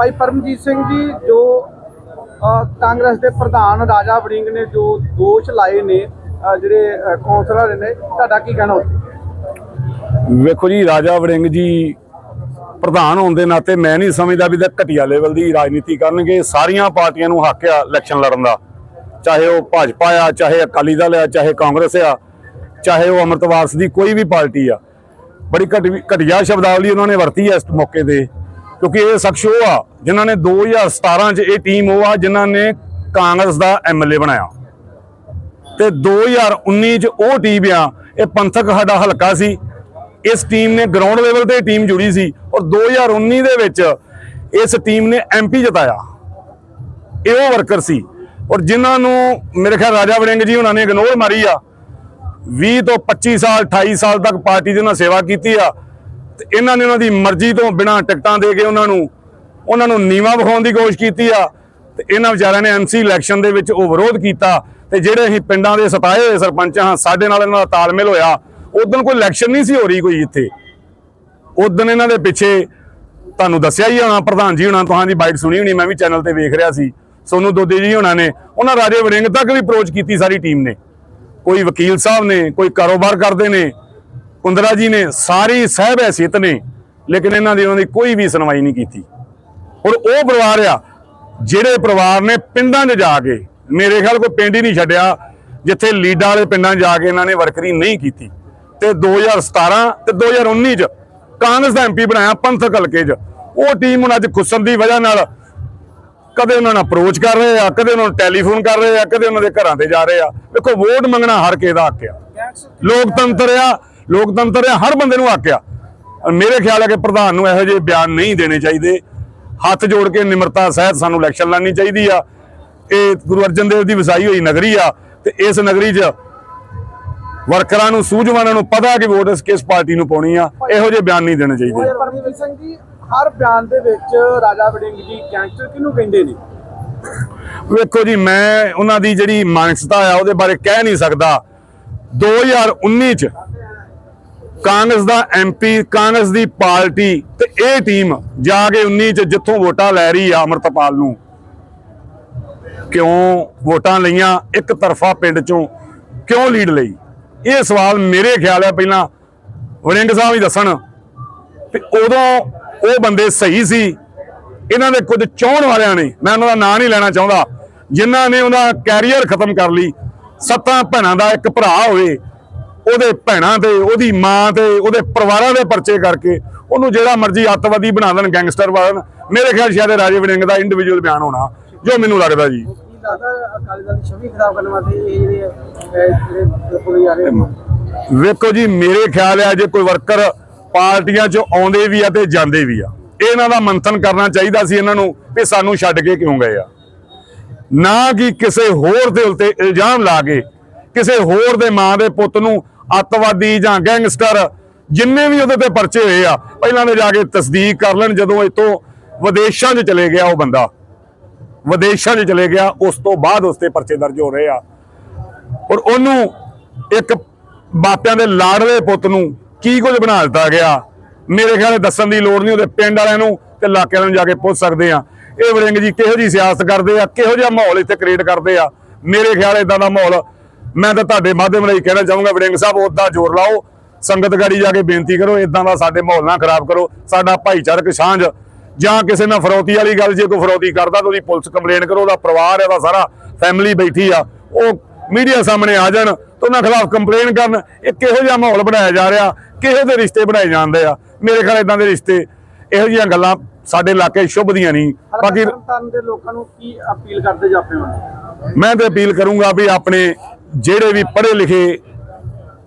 ਭਾਈ ਪਰਮਜੀਤ ਸਿੰਘ ਜੀ, ਜੋ ਕਾਂਗਰਸ ਦੇ ਪ੍ਰਧਾਨ ਰਾਜਾ ਵੜਿੰਗ ਨੇ ਜੋ ਦੋਸ਼ ਲਾਏ ਨੇ ਜਿਹੜੇ ਕੌਂਸਲਰ ਨੇ, ਤੁਹਾਡਾ ਕੀ ਕਹਿਣਾ ਉੱਤੇ ਵੇਖੋ ਜੀ, ਰਾਜਾ ਵੜਿੰਗ ਜੀ ਪ੍ਰਧਾਨ ਹੋਣ ਦੇ ਨਾਤੇ ਮੈਂ ਨਹੀਂ ਸਮਝਦਾ ਵੀ ਤਾਂ ਘਟੀਆ ਲੈਵਲ ਦੀ ਰਾਜਨੀਤੀ ਕਰਨਗੇ। ਸਾਰੀਆਂ ਪਾਰਟੀਆਂ ਨੂੰ ਹੱਕ ਆ ਇਲੈਕਸ਼ਨ ਲੜਨ ਦਾ। ਚਾਹੇ ਉਹ ਭਾਜਪਾ ਆ, ਚਾਹੇ ਅਕਾਲੀ ਦਲ ਆ, ਚਾਹੇ ਕਾਂਗਰਸ ਆ, ਚਾਹੇ ਉਹ ਅੰਮ੍ਰਿਤਵਾਰਸ ਦੀ ਕੋਈ ਵੀ ਪਾਰਟੀ ਆ। ਬੜੀ ਘਟੀ- ਘਟੀਆ ਸ਼ਬਦਾਵਲੀ ਉਹਨਾਂ ਨੇ ਵਰਤੀ ਹੈ ਇਸ ਮੌਕੇ ਤੇ। ਕਿਉਂਕਿ ਇਹ ਸ਼ਖਸ ਉਹ ਆ, ਜਿਨ੍ਹਾਂ ਨੇ 2017 ਚ ਇਹ ਟੀਮ ਉਹ ਆ, ਜਿਨ੍ਹਾਂ ਨੇ ਕਾਂਗਰਸ ਦਾ ਐਮਐਲਏ ਬਣਾਇਆ। ਤੇ 2019 ਚ ਉਹ ਟੀਮ ਆ, ਇਹ ਪੰਥਕ ਸਾਡਾ ਹਲਕਾ ਸੀ। ਇਸ ਟੀਮ ਨੇ ਗਰਾਊਂਡ ਲੈਵਲ ਤੇ ਟੀਮ ਜੁੜੀ ਸੀ ਔਰ 2019 ਦੇ ਵਿੱਚ ਇਸ ਟੀਮ ਨੇ ਐਮਪੀ ਜਿਤਾਇਆ। ਇਹ ਉਹ ਵਰਕਰ ਸੀ। ਔਰ ਜਿਨ੍ਹਾਂ ਨੂੰ ਮੇਰੇ ਖਿਆਲ ਰਾਜਾ ਵੜਿੰਗ ਜੀ ਉਹਨਾਂ ਨੇ ਇਗਨੋਰ ਮਾਰੀ ਆ 20 ਤੋਂ 25 ਸਾਲ 28 ਸਾਲ ਤੱਕ ਪਾਰਟੀ ਦੀ ਉਹਨਾਂ ਸੇਵਾ ਕੀਤੀ ਆ ਤੇ ਇਹਨਾਂ ਨੇ ਉਹਨਾਂ ਦੀ ਮਰਜ਼ੀ ਤੋਂ ਬਿਨਾਂ ਟਿਕਟਾਂ ਦੇ ਕੇ ਉਹਨਾਂ ਨੂੰ ਉਹਨਾਂ ਨੂੰ ਨੀਵਾ ਵਿਖਾਉਣ ਦੀ ਕੋਸ਼ਿਸ਼ ਕੀਤੀ ਆ। ਤੇ ਇਹਨਾਂ ਵਿਚਾਰਿਆਂ ਨੇ ਐਮਸੀ ਇਲੈਕਸ਼ਨ ਦੇ ਵਿੱਚ ਉਹ ਵਿਰੋਧ ਕੀਤਾ। ਤੇ ਜਿਹੜੇ ਅਸੀਂ ਪਿੰਡਾਂ ਦੇ ਸਤਾਏ ਹੋਏ ਸਰਪੰਚ ਹਾਂ, ਸਾਡੇ ਨਾਲ ਇਹਨਾਂ ਦਾ ਤਾਲਮੇਲ ਹੋਇਆ। ਉਦੋਂ ਕੋਈ ਇਲੈਕਸ਼ਨ ਨਹੀਂ ਸੀ ਹੋ ਰਹੀ ਕੋਈ ਇੱਥੇ। ਉਦੋਂ ਇਹਨਾਂ ਦੇ ਪਿੱਛੇ ਤੁਹਾਨੂੰ ਦੱਸਿਆ ਹੀ ਹੋਣਾ, ਪ੍ਰਧਾਨ ਜੀ ਹੋਣਾ, ਤੁਹਾਡੀ ਬਾਈਟ ਸੁਣੀ ਹੋਣੀ, ਮੈਂ ਵੀ ਚੈਨਲ ਤੇ ਵੇਖ ਰਿਹਾ ਸੀ। ਸੋਨੂ ਦੋਦੇ ਜੀ ਹੋਣਾ ਨੇ, ਉਹਨਾਂ ਰਾਜੇ ਵਰਿੰਗ ਤੱਕ ਵੀ ਅਪਰੋਚ ਕੀਤੀ ਸਾਰੀ ਟੀਮ ਨੇ। ਕੋਈ ਵਕੀਲ ਸਾਹਿਬ ਨੇ, ਕੋਈ ਕਾਰੋਬਾਰ ਕਰਦੇ ਨੇ ਕੁੰਦਰਾ ਜੀ ਨੇ ਸਾਰੀ ਸਹਿਬ ਹੈਸੀਅਤ ਨੇ, ਲੇਕਿਨ ਇਹਨਾਂ ਦੀ ਉਹਨਾਂ ਦੀ ਕੋਈ ਵੀ ਸੁਣਵਾਈ ਨਹੀਂ ਕੀਤੀ। ਔਰ ਉਹ ਪਰਿਵਾਰ ਆ, ਜਿਹੜੇ ਪਰਿਵਾਰ ਨੇ ਪਿੰਡਾਂ 'ਚ ਜਾ ਕੇ, ਮੇਰੇ ਖਿਆਲ ਕੋਈ ਪਿੰਡ ਹੀ ਨਹੀਂ ਛੱਡਿਆ, ਜਿੱਥੇ ਲੀਡਾਂ ਵਾਲੇ ਪਿੰਡਾਂ 'ਚ ਜਾ ਕੇ ਇਹਨਾਂ ਨੇ ਵਰਕਰੀ ਨਹੀਂ ਕੀਤੀ। ਤੇ 2017 ਤੇ 2019 'ਚ ਕਾਂਗਰਸ ਦਾ ਐਮਪੀ ਬਣਾਇਆ ਪੰਥਕ ਹਲਕੇ 'ਚ। ਉਹ ਟੀਮ ਹੁਣ ਅੱਜ ਖੁੱਸਣ ਦੀ ਵਜ੍ਹਾ ਨਾਲ ਕਦੇ ਉਹਨਾਂ ਨੂੰ ਅਪਰੋਚ ਕਰ ਰਹੇ ਆ, ਕਦੇ ਉਹਨਾਂ ਨੂੰ ਟੈਲੀਫੋਨ ਕਰ ਰਹੇ ਆ, ਕਦੇ ਉਹਨਾਂ ਦੇ ਘਰਾਂ ਤੇ ਜਾ ਰਹੇ ਆ। ਦੇਖੋ, ਵੋਟ ਮੰਗਣਾ ਹਰ ਕਿਸੇ ਦਾ ਹੱਕ ਆ। ਲੋਕਤੰਤਰ ਆ ਲੋਕਤੰਤਰ ਆ ਹਰ ਬੰਦੇ ਨੂੰ ਹੱਕ ਆ ਔਰ ਮੇਰੇ ਖਿਆਲ ਹੈ ਕਿ ਪ੍ਰਧਾਨ ਨੂੰ ਇਹੋ ਜਿਹੇ ਬਿਆਨ ਨਹੀਂ ਦੇਣੇ ਚਾਹੀਦੇ। ਹੱਥ ਜੋੜ ਕੇ ਨਿਮਰਤਾ ਸਹਿਤ ਸਾਨੂੰ ਇਲੈਕਸ਼ਨ ਲੜਨੀ ਚਾਹੀਦੀ ਆ। ਇਹ ਗੁਰੂ ਅਰਜਨ ਦੇਵ ਦੀ ਵਸਾਈ ਹੋਈ ਨਗਰੀ ਆ ਤੇ ਇਸ ਨਗਰੀ 'ਚ ਵਰਕਰਾਂ ਨੂੰ ਸੂਝਵਾਨਾਂ ਨੂੰ ਪਤਾ ਕਿ ਵੋਟ ਇਸ ਕਿਸ ਪਾਰਟੀ ਨੂੰ ਪਾਉਣੀ ਆ। ਇਹੋ ਜਿਹੇ ਬਿਆਨ ਨਹੀਂ ਦੇਣੇ ਚਾਹੀਦੇ। ਭਾਈ ਪਰਮਜੀਤ ਸਿੰਘ ਜੀ ਹਰ ਬਿਆਨ ਦੇ ਵਿੱਚ ਰਾਜਾ ਵੜਿੰਗ ਜੀ ਗੈਂਗਸਟਰ ਕਿਹਨੂੰ ਕਹਿੰਦੇ ਨੇ? ਵੇਖੋ ਜੀ ਮੈਂ ਉਹਨਾਂ ਦੀ ਜਿਹੜੀ ਮਾਨਸਿਕਤਾ ਆ ਉਹਦੇ ਬਾਰੇ ਕਹਿ ਨਹੀਂ ਸਕਦਾ। 2019 ਚ ਕਾਂਗਰਸ ਦਾ ਐਮਪੀ ਕਾਂਗਰਸ ਦੀ ਪਾਰਟੀ ਤੇ ਇਹ ਟੀਮ ਜਾ ਕੇ 19 ਚ ਜਿੱਥੋਂ ਵੋਟਾਂ ਲੈ ਰਹੀ ਆ ਅਮਰਤਪਾਲ ਨੂੰ। ਕਿਉਂ ਵੋਟਾਂ ਲਈਆਂ ਇੱਕ ਤਰਫਾ ਪਿੰਡ ਚੋਂ, ਕਿਉਂ ਲੀਡ ਲਈ? ਇਹ ਸਵਾਲ ਮੇਰੇ ਖਿਆਲ ਹੈ ਪਹਿਲਾਂ ਵਰਿੰਗ ਸਾਹਿਬ ਹੀ ਦੱਸਣ। ਵੀ ਉਦੋਂ ਉਹ ਬੰਦੇ ਸਹੀ ਸੀ। ਇਹਨਾਂ ਦੇ ਕੁਝ ਚਾਹਣ ਵਾਲਿਆਂ ਨੇ, ਮੈਂ ਉਹਨਾਂ ਦਾ ਨਾਂ ਨਹੀਂ ਲੈਣਾ ਚਾਹੁੰਦਾ, ਜਿਨ੍ਹਾਂ ਨੇ ਉਹਦਾ ਕੈਰੀਅਰ ਖਤਮ ਕਰ ਲਈ। ਸੱਤਾਂ ਭੈਣਾਂ ਦਾ ਇੱਕ ਭਰਾ ਹੋਵੇ ਉਹਦੇ ਭੈਣਾਂ ਤੇ ਉਹਦੀ ਮਾਂ ਤੇ ਉਹਦੇ ਪਰਿਵਾਰਾਂ ਦੇ ਪਰਚੇ ਕਰਕੇ ਉਹਨੂੰ ਜਿਹੜਾ ਮਰਜ਼ੀ ਅੱਤਵਾਦੀ ਬਣਾ ਦੇਣ ਗੈਂਗਸਟਰ ਬਣਾ ਮੇਰੇ ਖਿਆਲ ਸ਼ਾਇਦ ਰਾਜੇ ਵੜਿੰਗ ਦਾ ਇੰਡੀਵਿਜੂਅਲ ਬਿਆਨ ਹੋਣਾ ਜੋ ਮੈਨੂੰ ਲੱਗਦਾ ਜੀ। ਕੀ ਵੇਖੋ ਜੀ ਮੇਰੇ ਖਿਆਲ ਹੈ ਜੇ ਕੋਈ ਵਰਕਰ ਪਾਰਟੀਆਂ 'ਚ ਆਉਂਦੇ ਵੀ ਆ ਤੇ ਜਾਂਦੇ ਵੀ ਆ। ਇਹਨਾਂ ਦਾ ਮੰਥਨ ਕਰਨਾ ਚਾਹੀਦਾ ਸੀ ਇਹਨਾਂ ਨੂੰ ਵੀ ਸਾਨੂੰ ਛੱਡ ਕੇ ਕਿਉਂ ਗਏ ਆ। ਨਾ ਕਿ ਕਿਸੇ ਹੋਰ ਦੇ ਉਲਤੇ ਇਲਜ਼ਾਮ ਲਾ ਕੇ ਕਿਸੇ ਹੋਰ ਦੇ ਮਾਂ ਦੇ ਪੁੱਤ ਨੂੰ ਅੱਤਵਾਦੀ ਜਾਂ ਗੈਂਗਸਟਰ ਜਿੰਨੇ ਵੀ ਉਹਦੇ ਤੇ ਪਰਚੇ ਹੋਏ ਆ, ਪਹਿਲਾਂ ਦੇ ਜਾ ਕੇ ਤਸਦੀਕ ਕਰ ਲੈਣ, ਜਦੋਂ ਇਤੋਂ ਵਿਦੇਸ਼ਾਂ 'ਚ ਚਲੇ ਗਿਆ ਉਹ ਬੰਦਾ। ਵਿਦੇਸ਼ਾਂ 'ਚ ਚਲੇ ਗਿਆ, ਉਸ ਤੋਂ ਬਾਅਦ ਉਸ ਤੇ ਪਰਚੇ ਦਰਜ ਹੋ ਰਹੇ ਆ। ਔਰ ਉਹਨੂੰ ਇੱਕ ਬਾਪਿਆਂ ਦੇ ਲਾੜਲੇ ਪੁੱਤ ਨੂੰ ਕੀ ਕੁਝ ਬਣਾ ਦਿੱਤਾ ਗਿਆ? ਮੇਰੇ ਖਿਆਲ ਦੱਸਣ ਦੀ ਲੋੜ ਨਹੀਂ, ਉਹਦੇ ਪਿੰਡ ਵਾਲਿਆਂ ਨੂੰ ਤੇ ਇਲਾਕੇ ਵਾਲਿਆਂ ਨੂੰ ਜਾ ਕੇ ਪੁੱਛ ਸਕਦੇ ਆ। ਇਹ ਵਰਿੰਗ ਜੀ ਕਿਹੋ ਜੀ ਸਿਆਸਤ ਕਰਦੇ ਆ, ਕਿਹੋ ਜਿਹਾ ਮਾਹੌਲ ਇੱਥੇ ਕ੍ਰੀਏਟ ਕਰਦੇ ਆ? ਮੇਰੇ ਖਿਆਲ ਇਦਾਂ ਦਾ ਮਾਹੌਲ ਮੈਂ ਤਾਂ ਤੁਹਾਡੇ ਮਾਧਿਅਮ ਰਾਹੀਂ ਕਹਿਣਾ ਚਾਹੂੰਗਾ ਵਰਿੰਗ ਸਾਹਿਬ ਉਹਦਾ ਜ਼ੋਰ ਲਾਓ। ਸੰਗਤ ਗਾੜੀ ਜਾ ਕੇ ਬੇਨਤੀ ਕਰੋ ਇਦਾਂ ਦਾ ਸਾਡੇ ਮਾਹੌਲ ਨਾ ਖਰਾਬ ਕਰੋ। ਸਾਡਾ ਭਾਈਚਾਰਕ ਸਾਂਝ ਜਾਂ ਕਿਸੇ ਨਾਲ ਫਰੌਤੀ ਵਾਲੀ ਗੱਲ ਜੇ ਕੋਈ ਫਰੌਤੀ ਕਰਦਾ ਤਾਂ ਉਹਦੀ ਪੁਲਿਸ ਕੰਪਲੇਂਟ ਕਰੋ ਉਹਦਾ ਪਰਿਵਾਰ ਇਹਦਾ ਸਾਰਾ ਫੈਮਿਲੀ ਬੈਠੀ ਆ। ਉਹ ਮੀਡੀਆ ਸਾਹਮਣੇ ਆ ਜਾਣ ਤੇ ਉਹਨਾਂ ਖਿਲਾਫ ਕੰਪਲੇਨ ਕਰਨ। ਇਹ ਕਿਹੋ ਜਿਹਾ ਮਾਹੌਲ ਬਣਾਇਆ ਜਾ ਰਿਹਾ? ਕਿਹੋ ਜਿਹੇ ਰਿਸ਼ਤੇ ਬਣਾਏ ਜਾਂਦੇ ਆ? ਮੇਰੇ ਖਿਆਲ ਇਦਾਂ ਦੇ ਰਿਸ਼ਤੇ ਇਹੋ ਜਿਹੀਆਂ ਗੱਲਾਂ ਸਾਡੇ ਇਲਾਕੇ ਸ਼ੁਭ ਦੀਆਂ ਨਹੀਂ। ਬਾਕੀ ਤਰਨਤਾਰਨ ਦੇ ਲੋਕਾਂ ਨੂੰ ਕੀ ਅਪੀਲ ਕਰਦੇ ਜੀ ਆਪਣੇ ਵੱਲੋਂ ਮੈਂ ਤੇ ਅਪੀਲ ਕਰੂੰਗਾ ਵੀ ਆਪਣੇ ਜਿਹੜੇ ਵੀ ਪੜ੍ਹੇ ਲਿਖੇ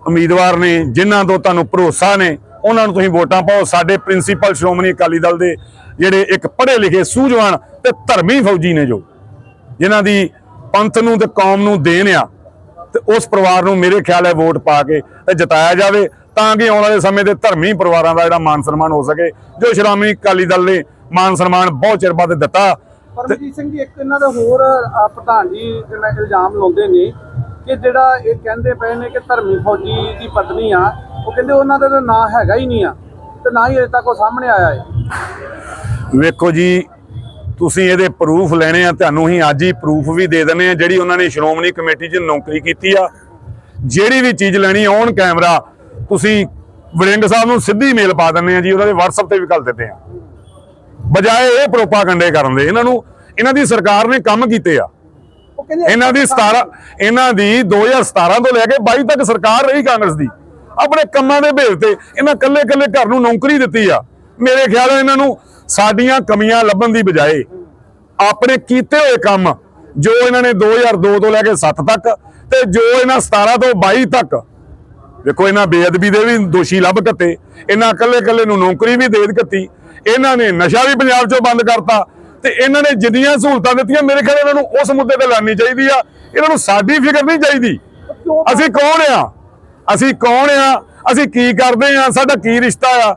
ਉਮੀਦਵਾਰ ਨੇ, ਜਿਨ੍ਹਾਂ ਤੋਂ ਤੁਹਾਨੂੰ ਭਰੋਸਾ ਨੇ, ਉਹਨਾਂ ਨੂੰ ਤੁਸੀਂ ਵੋਟਾਂ ਪਾਓ। ਸਾਡੇ ਪ੍ਰਿੰਸੀਪਲ ਸ਼੍ਰੋਮਣੀ ਅਕਾਲੀ ਦਲ ਦੇ ਜਿਹੜੇ ਇੱਕ ਪੜ੍ਹੇ ਲਿਖੇ ਸੂਝਵਾਨ ਤੇ ਧਰਮੀ ਫੌਜੀ ਨੇ ਜੋ, ਜਿਨ੍ਹਾਂ ਦੀ ਪੰਥ ਨੂੰ ਤੇ ਕੌਮ ਨੂੰ ਦੇਣ ਆ ਤੇ ਉਸ ਪਰਿਵਾਰ ਨੂੰ ਮੇਰੇ ਖਿਆਲ ਹੈ ਵੋਟ ਪਾ ਕੇ ਤੇ ਜਿਤਾਇਆ ਜਾਵੇ ਤਾਂ ਕਿ ਆਉਣ ਵਾਲੇ ਸਮੇਂ ਦੇ ਧਰਮੀ ਪਰਿਵਾਰਾਂ ਦਾ ਜਿਹੜਾ ਮਾਨ ਸਨਮਾਨ ਹੋ ਸਕੇ। ਜੋ ਸ਼੍ਰੋਮਣੀ ਅਕਾਲੀ ਦਲ ਨੇ ਮਾਨ ਸਨਮਾਨ ਬਹੁਤ ਚਿਰ ਬਾਅਦ ਦਿੱਤਾ ਪਰਮਜੀਤ ਸਿੰਘ ਜੀ, ਇੱਕ ਇਹਨਾਂ ਦਾ ਹੋਰ ਪ੍ਰਧਾਨ ਜੀ ਜਿਹੜਾ ਇਲਜ਼ਾਮ ਲਾਉਂਦੇ ਨੇ ਕਿ ਜਿਹੜਾ ਇਹ ਕਹਿੰਦੇ ਪਏ ਨੇ ਕਿ ਧਰਮੀ ਫੌਜੀ ਦੀ ਪਤਨੀ ਆ, ਉਹ ਕਹਿੰਦੇ ਉਹਨਾਂ ਦਾ ਤਾਂ ਨਾਂ ਹੈਗਾ ਹੀ ਨਹੀਂ ਆ ਤੇ ਨਾ ਹੀ ਅਜੇ ਤੱਕ ਉਹ ਸਾਹਮਣੇ ਆਇਆ ਹੈ ਵੇਖੋ ਜੀ, ਤੁਸੀਂ ਇਹਦੇ ਪ੍ਰੂਫ ਲੈਣੇ ਆ, ਤੁਹਾਨੂੰ ਹੀ ਅੱਜ ਹੀ ਪ੍ਰੂਫ ਵੀ ਦੇ ਦਿੰਨੇ ਆ, ਜਿਹੜੀ ਉਹਨਾਂ ਨੇ ਸ਼੍ਰੋਮਣੀ ਕਮੇਟੀ 'ਚ ਨੌਕਰੀ ਕੀਤੀ ਆ। ਜਿਹੜੀ ਵੀ ਚੀਜ਼ ਲੈਣੀ ਔਨ ਕੈਮਰਾ, ਤੁਸੀਂ ਵਰਿੰਗ ਸਾਹਿਬ ਨੂੰ ਸਿੱਧੀ ਮੇਲ ਪਾ ਦਿੰਦੇ ਆ ਜੀ, ਉਹਨਾਂ ਦੇ WhatsApp ਤੇ ਵੀ ਕਰ ਦਿੰਦੇ ਆ। ਬਜਾਏ ਇਹ ਪ੍ਰੋਪਾਗੰਡੇ ਕਰਨ ਦੇ ਇਹਨਾਂ ਨੂੰ ਇਹਨਾਂ ਦੀ ਸਰਕਾਰ ਨੇ ਕੰਮ ਕੀਤੇ ਆ। ਇਹਨਾਂ ਦੀ 17 ਇਹਨਾਂ ਦੀ 2017 ਤੋਂ ਲੈ ਕੇ 22 ਤੱਕ ਸਰਕਾਰ ਰਹੀ ਕਾਂਗਰਸ ਦੀ। ਆਪਣੇ ਕੰਮਾਂ ਦੇ ਭੇਜ ਤੇ ਇਹਨਾਂ ਕੱਲੇ ਕੱਲੇ ਘਰ ਨੂੰ ਨੌਕਰੀ ਦਿੱਤੀ ਆ। ਮੇਰੇ ਖਿਆਲ ਨਾਲ ਇਹਨਾਂ ਨੂੰ ਸਾਡੀਆਂ ਕਮੀਆਂ ਲੱਭਣ ਦੀ ਬਜਾਏ ਆਪਣੇ ਕੀਤੇ ਹੋਏ ਕੰਮ ਜੋ ਇਹਨਾਂ ਨੇ 2002 ਤੋਂ ਲੈ ਕੇ 7 ਤੱਕ ਤੇ ਜੋ ਇਹਨਾਂ 17 ਤੋਂ 22 ਤੱਕ ਦੇਖੋ ਇਹਨਾਂ ਬੇਅਦਬੀ ਦੇ ਵੀ ਦੋਸ਼ੀ ਲੱਭ ਕੱਤੇ ਇਹਨਾਂ ਕੱਲੇ ਕੱਲੇ ਨੂੰ ਨੌਕਰੀ ਵੀ ਦੇ ਦਿੱਤੀ ਇਹਨਾਂ ਨੇ ਨਸ਼ਾ ਵੀ ਪੰਜਾਬ 'ਚੋਂ ਬੰਦ ਕਰਤਾ ਤੇ ਇਹਨਾਂ ਨੇ ਜਿੰਨੀਆਂ ਸਹੂਲਤਾਂ ਦਿੱਤੀਆਂ ਮੇਰੇ ਖਿਆਲ ਇਹਨਾਂ ਨੂੰ ਉਸ ਮੁੱਦੇ ਤੇ ਲੜਨੀ ਚਾਹੀਦੀ ਆ। ਇਹਨਾਂ ਨੂੰ ਸਾਡੀ ਫਿਕਰ ਨਹੀਂ ਚਾਹੀਦੀ। ਅਸੀਂ ਕੌਣ ਆ? ਅਸੀਂ ਕੌਣ ਆ? ਅਸੀਂ ਕੀ ਕਰਦੇ ਆ? ਸਾਡਾ ਕੀ ਰਿਸ਼ਤਾ ਆ?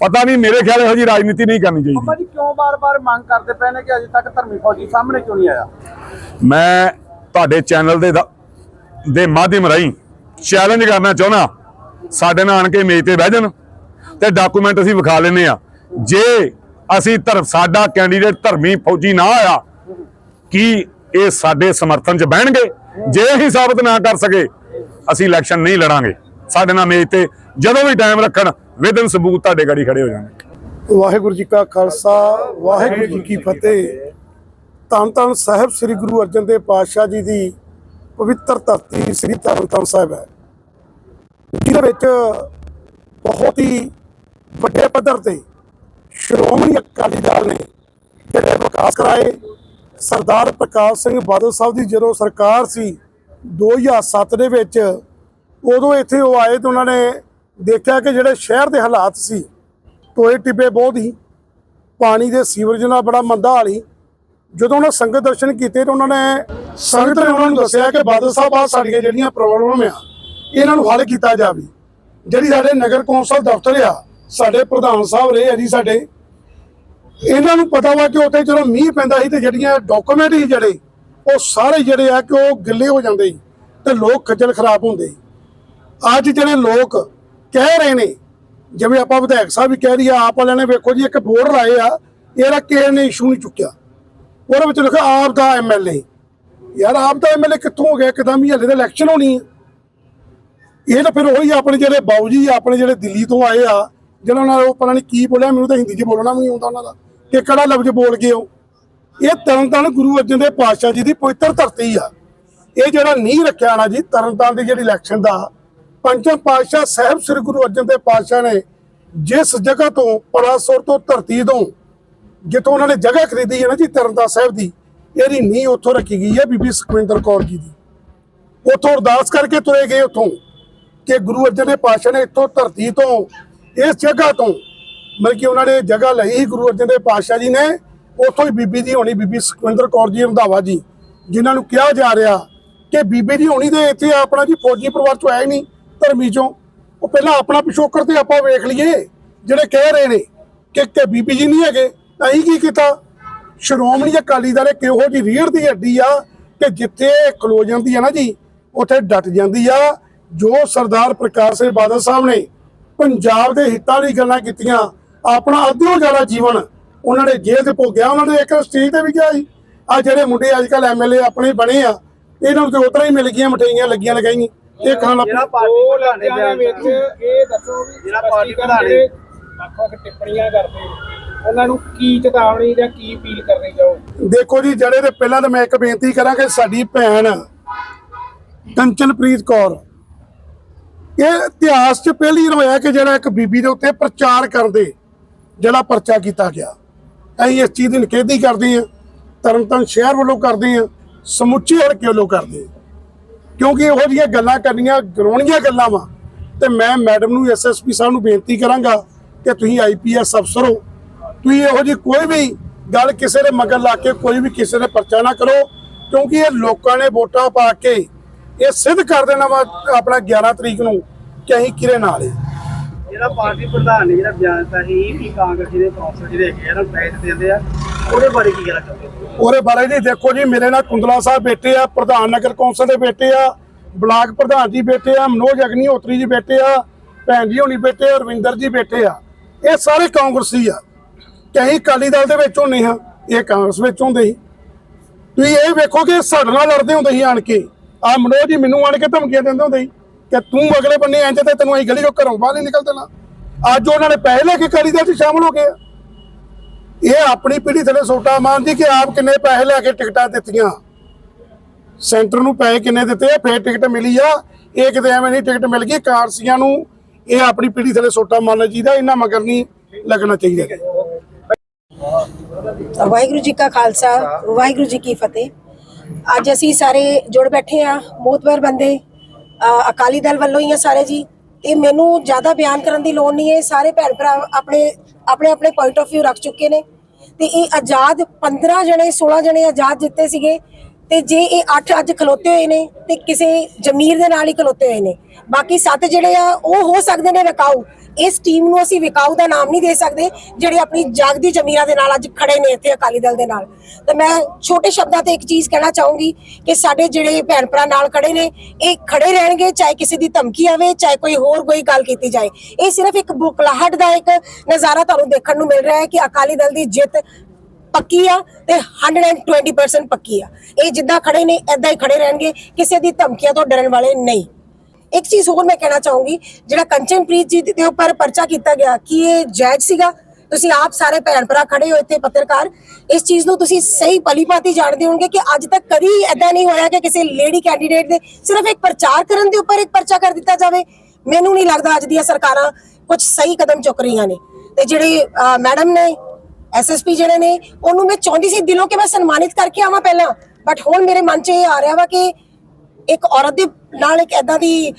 ਪਤਾ ਨਹੀਂ ਮੇਰੇ ਖਿਆਲ ਇਹੋ ਜੀ ਰਾਜਨੀਤੀ ਨਹੀਂ ਕਰਨੀ ਚਾਹੀਦੀ। ਜੀ ਕਿਉਂ ਬਾਰ-ਬਾਰ ਮੰਗ ਕਰਦੇ ਪਏ ਨੇ ਕਿ ਅਜੇ ਤੱਕ ਧਰਮੀ ਫੌਜੀ ਸਾਹਮਣੇ ਕਿਉਂ ਨਹੀਂ ਆਇਆ? ਮੈਂ ਤੁਹਾਡੇ ਚੈਨਲ ਦੇ ਦਾ- ਦੇ ਮਾਧਿਅਮ ਰਾਹੀਂ ਚੈਲੰਜ ਕਰਨਾ ਚਾਹੁੰਦਾ। ਸਾਡੇ ਨਾਲ ਆਣ ਕੇ ਮੇਜ਼ ਤੇ ਬਹਿ ਜਾਣ ਤੇ ਡਾਕੂਮੈਂਟ ਅਸੀਂ ਵਿਖਾ ਲੈਨੇ ਆ ਜੇ ਅਸੀਂ ਧਰਮ, ਸਾਡਾ ਕੈਂਡੀਡੇਟ ਧਰਮੀ ਫੌਜੀ ਨਾ ਆਇਆ, ਕੀ ਇਹ ਸਾਡੇ ਸਮਰਥਨ 'ਚ ਬਹਿਣਗੇ? ਜੇ ਅਸੀਂ ਸਾਬਤ ਨਾ ਕਰ ਸਕੇ, ਅਸੀਂ ਇਲੈਕਸ਼ਨ ਨਹੀਂ ਲੜਾਂਗੇ। ਸਾਡੇ ਨਾਲ ਮੇਜ਼ ਤੇ ਜਦੋਂ ਵੀ ਟਾਈਮ ਰੱਖਣ ਵਿਦਨ ਸਬੂਤ ਤੁਹਾਡੇ ਗਾੜੀ ਖੜੇ ਹੋ ਜਾਣਗੇ। ਵਾਹਿਗੁਰੂ ਜੀ ਕਾ ਖਾਲਸਾ, ਵਾਹਿਗੁਰੂ ਜੀ ਕੀ ਫਤਿਹ। ਧੰਨ ਧੰਨ ਸਾਹਿਬ ਸ੍ਰੀ ਗੁਰੂ ਅਰਜਨ ਦੇਵ ਪਾਤਸ਼ਾਹ ਜੀ ਦੀ ਪਵਿੱਤਰ ਧਰਤੀ ਸ੍ਰੀ ਤਰਨਤਾਰਨ ਸਾਹਿਬ ਹੈ। ਜਿਹਦੇ ਵਿੱਚ ਬਹੁਤ ਹੀ ਵੱਡੇ ਪੱਧਰ ਤੇ ਸ਼੍ਰੋਮਣੀ ਅਕਾਲੀ ਦਲ ਨੇ ਜਿਹੜੇ ਵਿਕਾਸ ਕਰਾਏ। ਸਰਦਾਰ ਪ੍ਰਕਾਸ਼ ਸਿੰਘ ਬਾਦਲ ਸਾਹਿਬ ਦੀ ਜਦੋਂ ਸਰਕਾਰ ਸੀ 2007 ਦੇ ਵਿੱਚ, ਉਦੋਂ ਇੱਥੇ ਉਹ ਆਏ ਤੇ ਉਹਨਾਂ ਨੇ ਦੇਖਿਆ ਕਿ ਜਿਹੜੇ ਸ਼ਹਿਰ ਦੇ ਹਾਲਾਤ ਸੀ, ਟੋਏ ਟਿੱਬੇ ਬਹੁਤ ਹੀ ਪਾਣੀ ਦੇ ਸੀਵਰੇਜ ਨਾਲ ਬੜਾ ਮੰਦਾ ਹਾਲ ਸੀ। ਜਦੋਂ ਉਹਨਾਂ ਸੰਗਤ ਦਰਸ਼ਨ ਕੀਤੇ ਤਾਂ ਉਹਨਾਂ ਨੇ ਸੰਗਤ ਨੇ ਉਹਨਾਂ ਨੂੰ ਦੱਸਿਆ ਕਿ ਬਾਦਲ ਸਾਹਿਬ ਆ ਸਾਡੀਆਂ ਜਿਹੜੀਆਂ ਪ੍ਰੋਬਲਮ ਆ, ਇਹਨਾਂ ਨੂੰ ਹੱਲ ਕੀਤਾ ਜਾਵੇ। ਜਿਹੜੀ ਸਾਡੇ ਨਗਰ ਕੌਂਸਲ ਦਫ਼ਤਰ ਆ ਸਾਡੇ ਪ੍ਰਧਾਨ ਸਾਹਿਬ ਰਹੇ ਆ ਜੀ ਸਾਡੇ। ਇਹਨਾਂ ਨੂੰ ਪਤਾ ਵਾ ਕਿ ਉੱਥੇ ਜਦੋਂ ਮੀਂਹ ਪੈਂਦਾ ਸੀ ਤੇ ਜਿਹੜੀਆਂ ਡਾਕੂਮੈਂਟ ਸੀ ਜਿਹੜੇ, ਉਹ ਸਾਰੇ ਜਿਹੜੇ ਆ ਕਿ ਉਹ ਗਿੱਲੇ ਹੋ ਜਾਂਦੇ ਸੀ ਤੇ ਲੋਕ ਖੱਜਲ ਖਰਾਬ ਹੁੰਦੇ ਅੱਜ ਜਿਹੜੇ ਲੋਕ ਕਹਿ ਰਹੇ ਨੇ, ਜਿਵੇਂ ਆਪਾਂ ਵਿਧਾਇਕ ਸਾਹਿਬ ਵੀ ਕਹਿ ਰਹੀ ਆ ਆਪ ਵਾਲਿਆਂ ਨੇ ਵੇਖੋ ਜੀ ਇੱਕ ਬੋਰਡ ਲਾਏ ਆ, ਇਹਦਾ ਕਿਸੇ ਨੇ ਇਸ਼ੂ ਨਹੀਂ ਚੁੱਕਿਆ। ਉਹਦੇ ਵਿੱਚ ਲਿਖਿਆ ਆਪ ਦਾ ਐਮਐਲਏ ਯਾਰ ਆਪ ਦਾ ਐਮਐਲਏ ਕਿੱਥੋਂ ਹੋ ਗਿਆ? ਇੱਕਦਮ ਵੀ ਹਲੇ ਤਾਂ ਇਲੈਕਸ਼ਨ ਹੋਣੀ ਹੈ ਇਹ ਤਾਂ ਫਿਰ ਉਹੀ ਆਪਣੇ ਜਿਹੜੇ ਬਾਊ ਜੀ, ਆਪਣੇ ਜਿਹੜੇ ਦਿੱਲੀ ਤੋਂ ਆਏ ਆ ਜਿਹਨਾਂ ਨਾਲ ਉਹ ਪਤਾ ਨਹੀਂ ਕੀ ਬੋਲਿਆ, ਮੈਨੂੰ ਤਾਂ ਹਿੰਦੀ 'ਚ ਬੋਲਣਾ ਵੀ ਨਹੀਂ ਆਉਂਦਾ ਉਹਨਾਂ ਦਾ। ਕਿ ਕਿਹੜਾ ਲਫ਼ਜ਼ ਬੋਲ ਗਏ ਉਹ? ਇਹ ਤਰਨਤਾਰਨ ਗੁਰੂ ਅਰਜਨ ਦੇਵ ਪਾਤਸ਼ਾਹ ਜੀ ਦੀ ਪਵਿੱਤਰ ਧਰਤੀ ਆ। ਇਹ ਜਿਹੜਾ ਨਹੀਂ ਰੱਖਿਆ ਨਾ ਜੀ, ਤਰਨਤਾਰਨ ਦੀ ਜਿਹੜੀ ਇਲੈਕਸ਼ਨ ਦਾ ਪੰਚਮ ਪਾਤਸ਼ਾਹ ਸਾਹਿਬ ਸ੍ਰੀ ਗੁਰੂ ਅਰਜਨ ਦੇਵ ਪਾਤਸ਼ਾਹ ਨੇ ਜਿਸ ਜਗ੍ਹਾ ਤੋਂ ਪਰਾਸੁਰ ਤੋਂ ਧਰਤੀ ਤੋਂ, ਜਿੱਥੋਂ ਉਹਨਾਂ ਨੇ ਜਗ੍ਹਾ ਖਰੀਦੀ ਹੈ ਨਾ ਜੀ, ਤਰਨਤਾਰਨ ਸਾਹਿਬ ਦੀ, ਇਹਦੀ ਨੀਂਹ ਉੱਥੋਂ ਰੱਖੀ ਗਈ ਹੈ ਬੀਬੀ ਸੁਖਵਿੰਦਰ ਕੌਰ ਜੀ ਦੀ। ਉੱਥੋਂ ਅਰਦਾਸ ਕਰਕੇ ਤੁਰੇ ਗਏ ਉੱਥੋਂ ਕਿ ਗੁਰੂ ਅਰਜਨ ਦੇਵ ਪਾਤਸ਼ਾਹ ਨੇ ਇੱਥੋਂ ਧਰਤੀ ਤੋਂ ਇਸ ਜਗ੍ਹਾ ਤੋਂ, ਮਤਲਬ ਕਿ ਉਹਨਾਂ ਨੇ ਜਗ੍ਹਾ ਲਈ ਸੀ, ਗੁਰੂ ਅਰਜਨ ਦੇਵ ਪਾਤਸ਼ਾਹ ਜੀ ਨੇ, ਉੱਥੋਂ ਹੀ ਬੀਬੀ ਦੀ ਹੋਣੀ, ਬੀਬੀ ਸੁਖਵਿੰਦਰ ਕੌਰ ਜੀ ਰੰਧਾਵਾ ਜੀ, ਜਿਨ੍ਹਾਂ ਨੂੰ ਕਿਹਾ ਜਾ ਰਿਹਾ ਕਿ ਬੀਬੀ ਦੀ ਹੋਣੀ ਦੇ ਇੱਥੇ ਆਪਣਾ ਜੀ ਫੌਜੀ ਪਰਿਵਾਰ ਚੋਂ ਆਏ ਨਹੀਂ, ਧਰਮੀ ਚੋਂ। ਉਹ ਪਹਿਲਾਂ ਆਪਣਾ ਪਿਛੋਕੜ ਤੇ ਆਪਾਂ ਵੇਖ ਲਈਏ, ਜਿਹੜੇ ਕਹਿ ਰਹੇ ਨੇ ਕਿ ਕਿ ਬੀਬੀ ਜੀ ਨਹੀਂ ਹੈਗੇ ਅਸੀਂ ਕੀ ਕੀਤਾ? ਸ਼੍ਰੋਮਣੀ ਅਕਾਲੀ ਦਲ ਇੱਕ ਇਹੋ ਜੀ ਰੀੜ ਦੀ ਹੱਡੀ ਆ ਕਿ ਜਿੱਥੇ ਖਲੋ ਜਾਂਦੀ ਆ ਨਾ ਜੀ, ਉੱਥੇ ਡਟ ਜਾਂਦੀ ਆ, ਜੋ ਸਰਦਾਰ ਪ੍ਰਕਾਸ਼ ਸਿੰਘ ਬਾਦਲ ਸਾਹਿਬ ਨੇ ਪੰਜਾਬ ਦੇ ਹਿੱਤਾਂ ਦੀ ਗੱਲਾਂ ਕੀਤੀਆਂ ਆਪਣਾ ਅੱਧਿਓ ਜ਼ਿਆਦਾ ਜੀਵਨ ਉਹਨਾਂ ਨੇ ਜੇਲ੍ਹ ਤੇ ਭੋਗਿਆ ਉਹਨਾਂ ਨੇ ਇੱਕ ਸਟੇਜ ਤੇ ਵੀ ਕਿਹਾ ਸੀ ਆ ਜਿਹੜੇ ਮੁੰਡੇ ਅੱਜ ਕੱਲ ਐਮਐਲਏ ਆਪਣੇ ਬਣੇ ਆ ਇਹਨਾਂ ਨੂੰ ਤੇ ਉਤਰਾ ਹੀ ਮਿਲ ਗਈਆਂ ਮਠਿਆਈਆਂ ਲੱਗੀਆਂ ਲਗਾਈਆਂ ਇਹ ਖਾਣ ਲੱਗ ਜਿਹੜਾ। ਪਾਰਟੀ ਦੇ ਵਿੱਚ ਇਹ ਦੱਸੋ ਵੀ ਜਿਹੜਾ ਪਾਰਟੀ ਸਪਸ਼ਟੀਕਰਨ ਪ੍ਰਧਾਨ ਜਿਹੜੇ ਵੱਖ ਵੱਖ ਟਿੱਪਣੀਆਂ ਕਰਦੇ ਉਹਨਾਂ ਨੂੰ ਕੀ ਚੇਤਾਵਨੀ ਜਾਂ ਕੀ ਅਪੀਲ ਕਰਨੀ ਚਾਹੋ ਦੇਖੋ ਜੀ ਜਿਹੜੇ ਤੇ ਪਹਿਲਾਂ ਤਾਂ ਮੈਂ ਇੱਕ ਬੇਨਤੀ ਕਰਾਂ ਕਿ ਸਾਡੀ ਭੈਣ ਕੰਚਨਪ੍ਰੀਤ ਕੌਰ ਇਹ ਇਤਿਹਾਸ 'ਚ ਪਹਿਲੀ ਵਾਰ ਹੋਇਆ ਕਿ ਜਿਹੜਾ ਇੱਕ ਬੀਬੀ ਦੇ ਉੱਤੇ ਪ੍ਰਚਾਰ ਕਰਦੇ, ਜਿਹੜਾ ਪਰਚਾ ਕੀਤਾ ਗਿਆ। ਅਸੀਂ ਇਸ ਚੀਜ਼ ਦੀ ਨਿਖੇਧੀ ਕਰਦੇ ਹਾਂ ਤਰਨਤਾਰਨ ਸ਼ਹਿਰ ਵੱਲੋਂ ਕਰਦੇ ਹਾਂ, ਸਮੁੱਚੇ ਹਲਕੇ ਵੱਲੋਂ ਕਰਦੇ ਹਾਂ। ਕਿਉਂਕਿ ਇਹੋ ਜਿਹੀਆਂ ਗੱਲਾਂ ਕਰਨੀਆਂ ਗਰਾਉਣੀਆਂ ਗੱਲਾਂ ਵਾ। ਤੇ ਮੈਂ ਮੈਡਮ ਨੂੰ ਐਸਐਸਪੀ ਸਾਹਿਬ ਨੂੰ ਬੇਨਤੀ ਕਰਾਂਗਾ ਕਿ ਤੁਸੀਂ ਆਈਪੀਐਸ ਅਫਸਰ ਹੋ। ਤੁਸੀਂ ਇਹੋ ਜਿਹੀ ਕੋਈ ਵੀ ਗੱਲ ਕਿਸੇ ਦੇ ਮਗਰ ਲਾ ਕੇ ਕੋਈ ਵੀ ਕਿਸੇ ਦੇ ਪਰਚਾ ਨਾ ਕਰੋ, ਕਿਉਂਕਿ ਇਹ ਲੋਕਾਂ ਨੇ ਵੋਟਾਂ ਪਾ ਕੇ ਇਹ ਸਿੱਧ ਕਰ ਦੇਣਾ ਵਾ ਆਪਣਾ 11 ਤਰੀਕ ਨੂੰ ਕਿ ਅਸੀਂ ਕਿਰੇ ਨਾਲ ਹੈ ਜਿਹੜਾ ਪਾਰਟੀ ਪ੍ਰਧਾਨ ਨੇ ਜਿਹੜਾ ਬਿਆਨ ਦਿੱਤਾ ਸੀ ਕਿ ਕਾਂਗਰਸੀ ਦੇ ਕੌਂਸਲ ਜਿਹੜੇ ਹੈਗੇ ਆ ਨੂੰ ਪੈਸੇ ਦਿੰਦੇ ਆ ਉਹਦੇ ਬਾਰੇ ਕੀ ਕਹਿਣਾ ਚਾਹੁੰਦੇ ਹੋ? ਉਹਦੇ ਬਾਰੇ ਜੀ ਦੇਖੋ ਜੀ ਮੇਰੇ ਨਾਲ ਕੁੰਦਲਾ ਸਾਹਿਬ ਬੈਠੇ ਆ ਪ੍ਰਧਾਨ ਨਗਰ ਕੌਂਸਲ ਦੇ ਬੈਠੇ ਆ ਬਲਾਕ ਪ੍ਰਧਾਨ ਜੀ ਬੈਠੇ ਆ ਮਨੋਜ ਅਗਨੀਹੋਤਰੀ ਜੀ ਬੈਠੇ ਆ ਭੈਣ ਜੀ ਹੋਣੀ ਬੈਠੇ ਆ ਰਵਿੰਦਰ ਜੀ ਬੈਠੇ ਆ ਇਹ ਸਾਰੇ ਕਾਂਗਰਸੀ ਆ। ਕਿ ਅਸੀਂ ਅਕਾਲੀ ਦਲ ਦੇ ਵਿੱਚ ਹੁੰਨੇ ਹਾਂ ਇਹ ਕਾਂਗਰਸ ਵਿੱਚ ਹੁੰਦੇ ਸੀ। ਤੁਸੀਂ ਇਹ ਵੇਖੋ ਕਿ ਸਾਡੇ ਨਾਲ ਲੜਦੇ ਹੁੰਦੇ ਸੀ ਆਣ ਕੇ। ਆ ਮਨੋਜ ਜੀ ਮੈਨੂੰ ਆਣ ਕੇ ਧਮਕੀਆਂ ਦਿੰਦੇ ਹੁੰਦੇ ਸੀ ਕਿ ਤੂੰ ਅਗਲੇ ਬੰਨੇ ਇੰਜ ਤੇ ਤੈਨੂੰ ਅਸੀਂ ਗਲੀ ਚੋਂ ਘਰੋਂ ਬਾਹਰ ਨਹੀਂ ਨਿਕਲ ਦੇਣਾ। ਅੱਜ ਉਹਨਾਂ ਨੇ ਪੈਸੇ ਲੈ ਕੇ ਅਕਾਲੀ ਦਲ 'ਚ ਸ਼ਾਮਲ ਹੋ ਗਏ ਆ। ਇਹ ਆਪਣੀ ਪੀੜ੍ਹੀ ਥੱਲੇ ਸੋਟਾ ਮਾਰਦੀ ਕਿ ਆਪ ਕਿੰਨੇ ਪੈਸੇ ਲੈ ਕੇ ਟਿਕਟਾਂ ਦਿੱਤੀਆਂ। ਸੈਂਟਰ ਨੂੰ ਪੈਸੇ ਕਿੰਨੇ ਦਿੱਤੇ ਆ, ਫੇਰ ਟਿਕਟ ਮਿਲੀ ਆ। ਇਹ ਕਿਤੇ ਐਵੇਂ ਨਹੀਂ ਟਿਕਟ ਮਿਲ ਗਈ ਕਾਰਸੀਆਂ ਨੂੰ ਇਹ ਆਪਣੀ ਪੀੜ੍ਹੀ ਥੱਲੇ ਸੋਟਾ ਮਾਰਨਾ ਚਾਹੀਦਾ ਇਹਨਾਂ ਮਗਰ ਨਹੀਂ ਲੱਗਣਾ ਚਾਹੀਦਾ। ਵਾਹਿਗੁਰੂ ਜੀ ਕਾ ਖਾਲਸਾ, ਵਾਹਿਗੁਰੂ ਜੀ ਕੀ ਫਤਿਹ। ਅੱਜ ਅਸੀਂ ਸਾਰੇ ਜੁੜ ਬੈਠੇ ਆ ਮੋਤਬਰ ਬੰਦੇ ਅਕਾਲੀ ਦਲ ਵੱਲੋਂ ਹੀ ਆ ਸਾਰੇ ਜੀ। ਤੇ ਮੈਨੂੰ ਜ਼ਿਆਦਾ ਬਿਆਨ ਕਰਨ ਦੀ ਲੋੜ ਨਹੀਂ ਹੈ ਸਾਰੇ ਭੈਣ ਭਰਾ ਆਪਣੇ ਆਪਣੇ ਆਪਣੇ ਪੁਆਇੰਟ ਆਫ View ਰੱਖ ਚੁੱਕੇ ਨੇ। ਤੇ ਇਹ ਆਜ਼ਾਦ 15 ਜਣੇ 16 ਜਣੇ ਆਜ਼ਾਦ ਜਿੱਤੇ ਸੀਗੇ। ਤੇ ਜੇ ਇਹ 8 ਅੱਜ ਖਲੋਤੇ ਹੋਏ ਨੇ, ਤੇ ਕਿਸੇ ਜ਼ਮੀਰ ਦੇ ਨਾਲ ਹੀ ਖਲੋਤੇ ਹੋਏ ਨੇ। ਬਾਕੀ 7 ਜਿਹੜੇ ਆ, ਉਹ ਹੋ ਸਕਦੇ ਨੇ ਵਿਕਾਊ। ਇਸ ਟੀਮ ਨੂੰ ਅਸੀਂ ਵਿਕਾਊ ਦਾ ਨਾਮ ਨਹੀਂ ਦੇ ਸਕਦੇ, ਜਿਹੜੇ ਆਪਣੀ ਜਾਗਦੀ ਜ਼ਮੀਰਾਂ ਦੇ ਨਾਲ ਅੱਜ ਖੜੇ ਨੇ ਇੱਥੇ ਅਕਾਲੀ ਦਲ ਦੇ ਨਾਲ। ਤੇ ਮੈਂ ਛੋਟੇ ਸ਼ਬਦਾਂ ਤੇ ਇੱਕ ਚੀਜ਼ ਕਹਿਣਾ ਚਾਹੂੰਗੀ ਕਿ ਸਾਡੇ ਜਿਹੜੇ ਭੈਣ ਭਰਾ ਨਾਲ ਖੜੇ ਨੇ, ਇਹ ਖੜੇ ਰਹਿਣਗੇ, ਚਾਹੇ ਕਿਸੇ ਦੀ ਧਮਕੀ ਆਵੇ, ਚਾਹੇ ਕੋਈ ਹੋਰ ਕੋਈ ਗੱਲ ਕੀਤੀ ਜਾਏ। ਇਹ ਸਿਰਫ ਇੱਕ ਬੁਕਲਾਹਟ ਦਾ ਇੱਕ ਨਜ਼ਾਰਾ ਤੁਹਾਨੂੰ ਦੇਖਣ ਨੂੰ ਮਿਲ ਰਿਹਾ ਹੈ ਕਿ ਅਕਾਲੀ ਦਲ ਦੀ ਜਿੱਤ ਪੱਕੀ ਆ ਤੇ 120% ਪੱਕੀ ਆ। ਇਹ ਜਿੱਦਾਂ ਖੜੇ ਨੇ ਐਦਾਂ ਹੀ ਖੜੇ ਰਹਿਣਗੇ, ਕਿਸੇ ਦੀ ਧਮਕੀਆਂ ਤੋਂ ਡਰਨ ਵਾਲੇ ਨਹੀਂ। ਇੱਕ ਚੀਜ਼ ਹੋਰ ਮੈਂ ਕਹਿਣਾ ਚਾਹੂੰਗੀ, ਜਿਹੜਾ ਕੰਚਨਪ੍ਰੀਤ ਜੀ ਦੇ ਉੱਪਰ ਪਰਚਾ ਕੀਤਾ ਗਿਆ, ਕਿ ਇਹ ਜਾਇਜ਼ ਸੀਗਾ? ਤੁਸੀਂ ਆਪ ਸਾਰੇ ਭੈਣ ਭਰਾ ਖੜੇ ਹੋ ਇੱਥੇ ਪੱਤਰਕਾਰ, ਇਸ ਚੀਜ਼ ਨੂੰ ਤੁਸੀਂ ਸਹੀ ਭਲੀ-ਭਾਂਤੀ ਜਾਣਦੇ ਹੋਵੋਗੇ ਕਿ ਅੱਜ ਤੱਕ ਕਦੀ ਐਦਾਂ ਨਹੀਂ ਹੋਇਆ ਕਿ ਕਿਸੇ ਲੇਡੀ ਕੈਂਡੀਡੇਟ ਦੇ ਸਿਰਫ ਇੱਕ ਪ੍ਰਚਾਰ ਕਰਨ ਦੇ ਉੱਪਰ ਇੱਕ ਪਰਚਾ ਕਰ ਦਿੱਤਾ ਜਾਵੇ। ਮੈਨੂੰ ਨਹੀਂ ਲੱਗਦਾ ਅੱਜ ਦੀਆਂ ਸਰਕਾਰਾਂ ਕੁਝ ਸਹੀ ਕਦਮ ਚੁੱਕ ਰਹੀਆਂ ਨੇ। ਤੇ ਜਿਹੜੇ ਮੈਡਮ ਨੇ ਐਸਐਸਪੀ ਜਿਹੜੇ ਨੇ, ਉਹਨੂੰ ਮੈਂ ਚਾਹੁੰਦੀ ਸੀ ਦਿਲੋਂ ਕਿ ਮੈਂ ਸਨਮਾਨਿਤ ਕਰਕੇ ਆਵਾਂ ਪਹਿਲਾਂ ਬਟ ਹੁਣ ਮੇਰੇ ਮਨ 'ਚ ਇਹ ਆ ਰਿਹਾ ਵਾ ਕਿ ਇੱਕ ਔਰਤ ਦੇ ਨਾਲ ਇੱਕ ਐਦਾਂ ਦੀ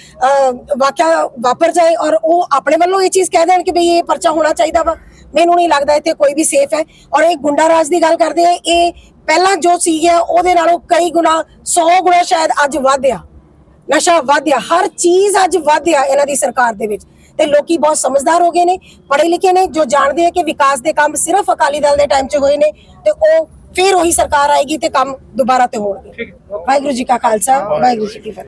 ਵਾਕਿਆ ਵਾਪਰ ਜਾਏ ਔਰ ਉਹ ਆਪਣੇ ਵੱਲੋਂ ਇਹ ਚੀਜ਼ ਕਹਿ ਦੇਣ ਕਿ ਬਈ ਇਹ ਪਰਚਾ ਹੋਣਾ ਚਾਹੀਦਾ ਵਾ। ਮੈਨੂੰ ਨਹੀਂ ਲੱਗਦਾ ਇੱਥੇ ਕੋਈ ਵੀ ਸੇਫ ਹੈ। ਔਰ ਇਹ ਗੁੰਡਾ ਰਾਜ ਦੀ ਗੱਲ ਕਰਦੇ ਆ, ਇਹ ਪਹਿਲਾਂ ਜੋ ਸੀਗਾ ਉਹਦੇ ਨਾਲੋਂ ਕਈ ਗੁਣਾ 100 ਗੁਣਾ ਸ਼ਾਇਦ ਅੱਜ ਵਧਿਆ। ਨਸ਼ਾ ਵਧਿਆ, ਹਰ ਚੀਜ਼ ਅੱਜ ਵਧਿਆ ਇਹਨਾਂ ਦੀ ਸਰਕਾਰ ਦੇ ਵਿੱਚ। ਤੇ ਲੋਕੀ ਬਹੁਤ ਸਮਝਦਾਰ ਹੋ ਗਏ ਨੇ, ਪੜ੍ਹੇ ਲਿਖੇ ਨੇ, ਜੋ ਜਾਣਦੇ ਆ ਕਿ ਵਿਕਾਸ ਦੇ ਕੰਮ ਸਿਰਫ ਅਕਾਲੀ ਦਲ ਦੇ ਟਾਈਮ 'ਚ ਹੋਏ ਨੇ, ਤੇ ਉਹ ਫਿਰ ਉਹੀ ਸਰਕਾਰ ਆਏਗੀ ਤੇ ਕੰਮ ਦੁਬਾਰਾ ਤੇ ਹੋਣਗੇ। ਵਾਹਿਗੁਰੂ ਜੀ ਕਾ ਖਾਲਸਾ ਵਾਹਿਗੁਰੂ ਜੀ ਕੀ ਫਤਿਹ।